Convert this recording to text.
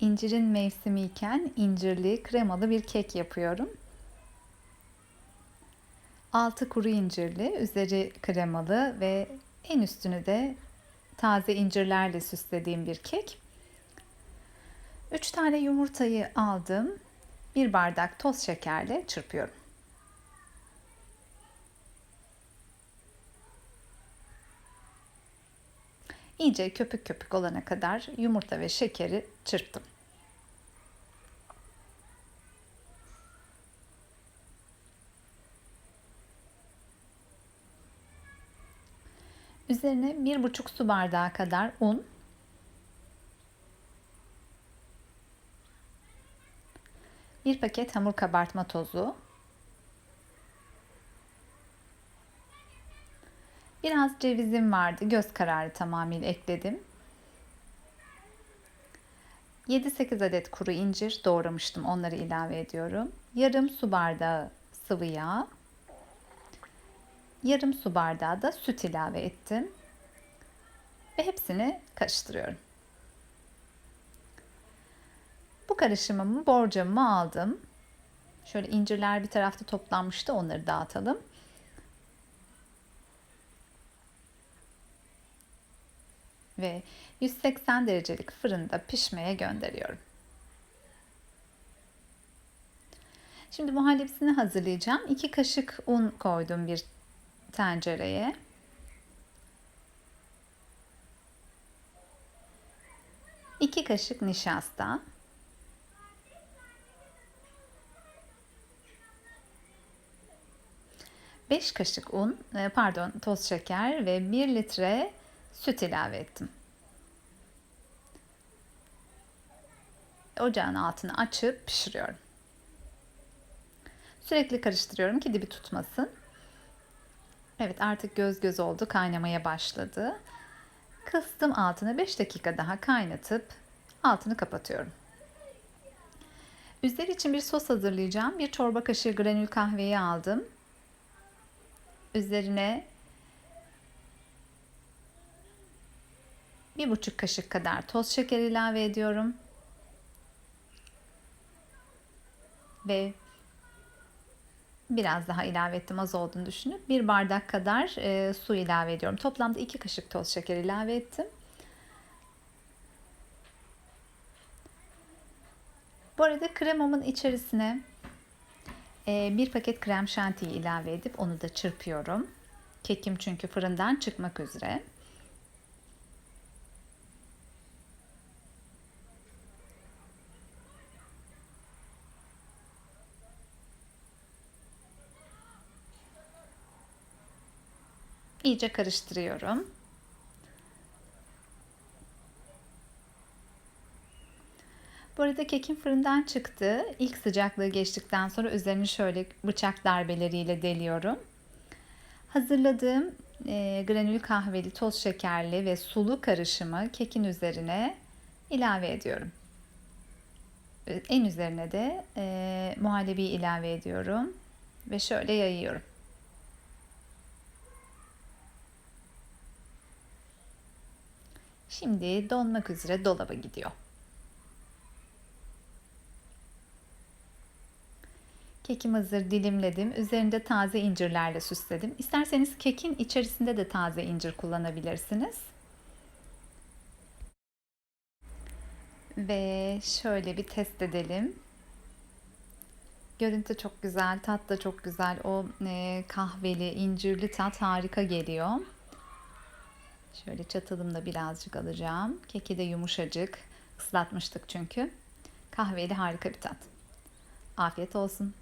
İncirin mevsimi iken incirli kremalı bir kek yapıyorum. Altı kuru incirli, üzeri kremalı ve en üstünü de taze incirlerle süslediğim bir kek. 3 tane yumurtayı aldım. Bir bardak toz şekerle çırpıyorum. İyice köpük köpük olana kadar yumurta ve şekeri çırptım. Üzerine bir buçuk su bardağı kadar un, bir paket hamur kabartma tozu, biraz cevizim vardı, göz kararı tamamıyla ekledim. 7-8 adet kuru incir doğramıştım, onları ilave ediyorum. Yarım su bardağı sıvı yağ, yarım su bardağı da süt ilave ettim. Ve hepsini karıştırıyorum. Bu karışımımı borcamımı aldım. Şöyle incirler bir tarafta toplanmıştı onları dağıtalım. Ve 180 derecelik fırında pişmeye gönderiyorum. Şimdi muhallebisini hazırlayacağım. 2 kaşık un koydum bir tencereye. İki kaşık nişasta. Beş kaşık un, e, pardon toz şeker ve bir litre süt ilave ettim. Ocağın altını açıp pişiriyorum. Sürekli karıştırıyorum ki dibi tutmasın. Evet artık göz göz oldu kaynamaya başladı. Kıstım altını 5 dakika daha kaynatıp altını kapatıyorum. Üzeri için bir sos hazırlayacağım. Bir çorba kaşığı granül kahveyi aldım. Üzerine bir buçuk kaşık kadar toz şeker ilave ediyorum. Ve biraz daha ilave ettim az olduğunu düşünüp bir bardak kadar e, su ilave ediyorum. Toplamda iki kaşık toz şeker ilave ettim. Bu arada kremamın içerisine e, bir paket krem şantiyi ilave edip onu da çırpıyorum. Kekim çünkü fırından çıkmak üzere. İyice karıştırıyorum. Bu arada kekim fırından çıktı. İlk sıcaklığı geçtikten sonra üzerini şöyle bıçak darbeleriyle deliyorum. Hazırladığım e, granül kahveli, toz şekerli ve sulu karışımı kekin üzerine ilave ediyorum. En üzerine de e, muhallebi ilave ediyorum ve şöyle yayıyorum. Şimdi donmak üzere dolaba gidiyor. Kekim hazır dilimledim. Üzerinde taze incirlerle süsledim. İsterseniz kekin içerisinde de taze incir kullanabilirsiniz. Ve şöyle bir test edelim. Görüntü çok güzel, tat da çok güzel. O e, kahveli, incirli tat harika geliyor. Şöyle çatalımda birazcık alacağım. Keki de yumuşacık. Islatmıştık çünkü. Kahveli harika bir tat. Afiyet olsun.